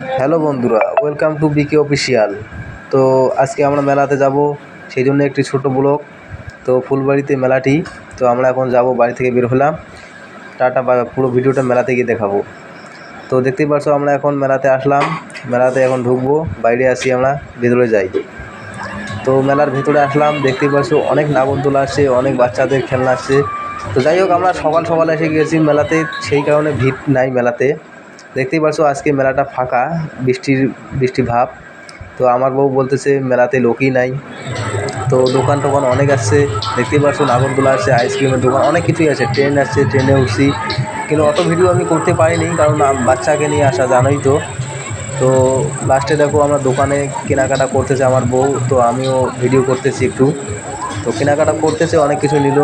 Hello বন্ধুরা welcome to bike official তো আজকে আমরা মেলাতে যাব, সেই জন্য একটি ছোট ব্লক তো ফুলবাড়িতে মেলাটি, তো আমরা এখন যাব বাড়ি থেকে বের হলাম। টাটা, বা পুরো ভিডিওটা মেলাতে গিয়ে দেখাবো। তো দেখতেই পারছ, আমরা এখন মেলাতে আসলাম। মেলাতে এখন ঢুকবো, বাইরে আসি আমরা, ভেতরে যাই। তো মেলার ভেতরে আসলাম, দেখতেই পাচ্ছ অনেক নাগরদোলা আসছে, অনেক বাচ্চাদের খেলনা আসছে। তো যাই হোক, আমরা সকাল সকাল এসে গেছি মেলাতে, সেই কারণে ভিড় নাই মেলাতে। দেখতেই পারছ আজকে মেলাটা ফাঁকা, বৃষ্টির, বৃষ্টি ভাব। তো আমার বউ বলতেছে মেলাতে লোকই নাই। তো দোকান টোকান অনেক আসছে দেখতেই পারছ নাগরদোলা আসছে আইসক্রিমের দোকান, অনেক কিছুই আছে। ট্রেন আসছে ট্রেনে উঠছি। কিন্তু অত ভিডিও আমি করতে পারিনি, কারণ বাচ্চাকে নিয়ে আসা জানোই তো। তো লাস্টে দেখো আমরা দোকানে কেনাকাটা করতেছে আমার বউ, তো আমিও ভিডিও করতেছি একটু। তো কেনাকাটা করতেছে, অনেক কিছু নিল।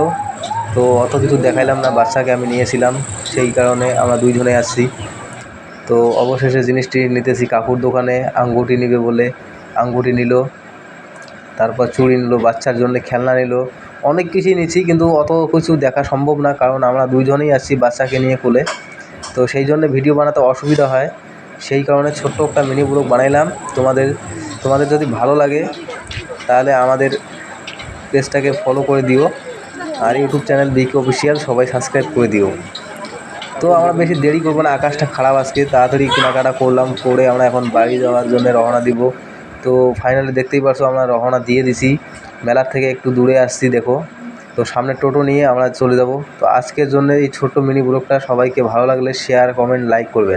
তো অত কিছু দেখাইলাম না, বাচ্চাকে আমি নিয়েছিলাম। সেই কারণে আমরা দুইজনে আসছি। তো অবশেষে জিনিসটি নিতেছি কাকুর দোকানে আঙ্গুটি নিবে বলে আঙ্গুটি নিল। তারপর চুড়ি নিল, বাচ্চার জন্য খেলনা নিল। অনেক কিছুই নিচ্ছি কিন্তু অত কিছু দেখা সম্ভব না, কারণ আমরা দুইজনেই আসছি বাচ্চাকে নিয়ে কোলে। তো সেই জন্য ভিডিও বানাতে অসুবিধা হয়। সেই কারণে ছোট্ট একটা মিনি ব্লগ বানাইলাম। তোমাদের তোমাদের যদি ভালো লাগে, তাহলে আমাদের পেজটাকে ফলো করে দিও। আর ইউটিউব চ্যানেল বিকে অফিসিয়াল সবাই সাবস্ক্রাইব করে দিও। তো আমরা বেশি দেরি করব না, আকাশটা খারাপ আজকে, তাড়াতাড়ি কেনাকাটা করলাম, করে আমরা এখন বাড়ি যাওয়ার জন্য রওনা দিব। তো ফাইনালি দেখতেই পারছ, আমরা রওনা দিয়ে দিছি। মেলার থেকে একটু দূরে আসছি, দেখো। তো সামনে টোটো নিয়ে আমরা চলে যাব। তো আজকের জন্য এই ছোট্ট মিনি ব্লগটা সবাইকে ভালো লাগলে শেয়ার কমেন্ট লাইক করবেন